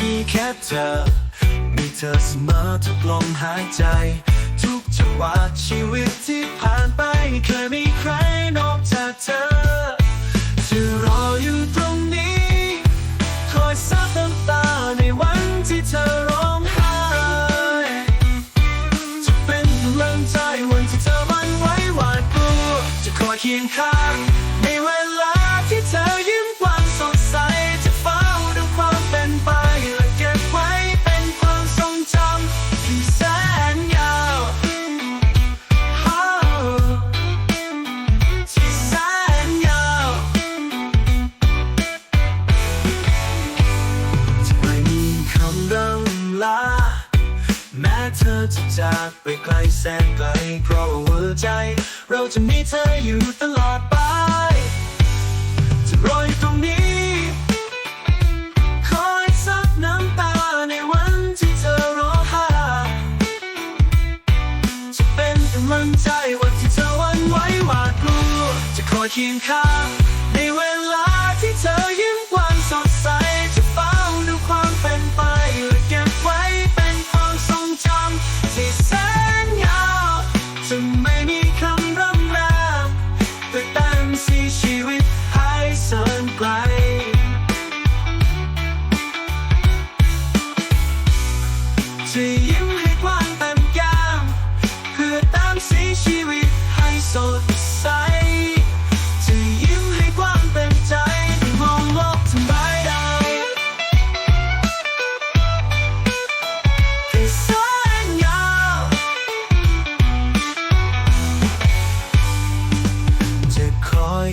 มีแค่เธอ มีเธอเสมอทุกลมหายใจ ทุกจังหวะชีวิตที่ผ่านไปเคยมีใครนอกจากเธอจะรออยู่ตรงนี้ คอยซับน้ำตาในวันที่เธอร้องไห้จะเป็นกำลังใจวันที่เธอหวันไหวหวาดกลัวจะคอยเคียงข้างในเวลาที่เธอยิ้ เธอจะจากไปไกลแสนไกล เพราะว่าหัวใจ เราจะมีเธออยู่ตลอดไป จะรออยู่ตรงนี้ คอยซับน้ำตาในวันที่เธอร้องไห้จะเป็นกำลังใจวันที่เธอวันไหวหวาดกลัว จะคอยเคียงข้าง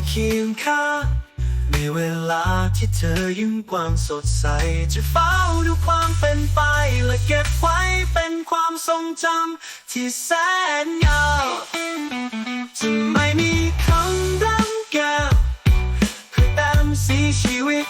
เคียงข้างในเวลาที่เธอยิ้มกว้างสดใส จะเฝ้าดูความเป็นไปและเก็บไว้เป็นความทรงจำที่แสนยาวจะไม่มีคำรำแก้วเพื่อเต็มสีชีวิต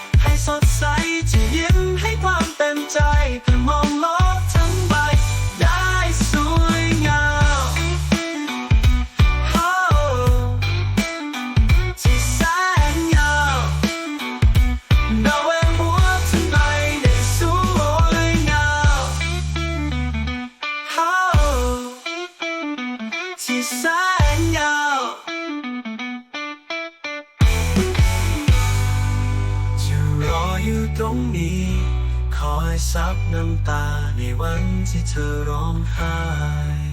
งนี้ คอยซับน้ำตาในวันที่เธอร้องไห้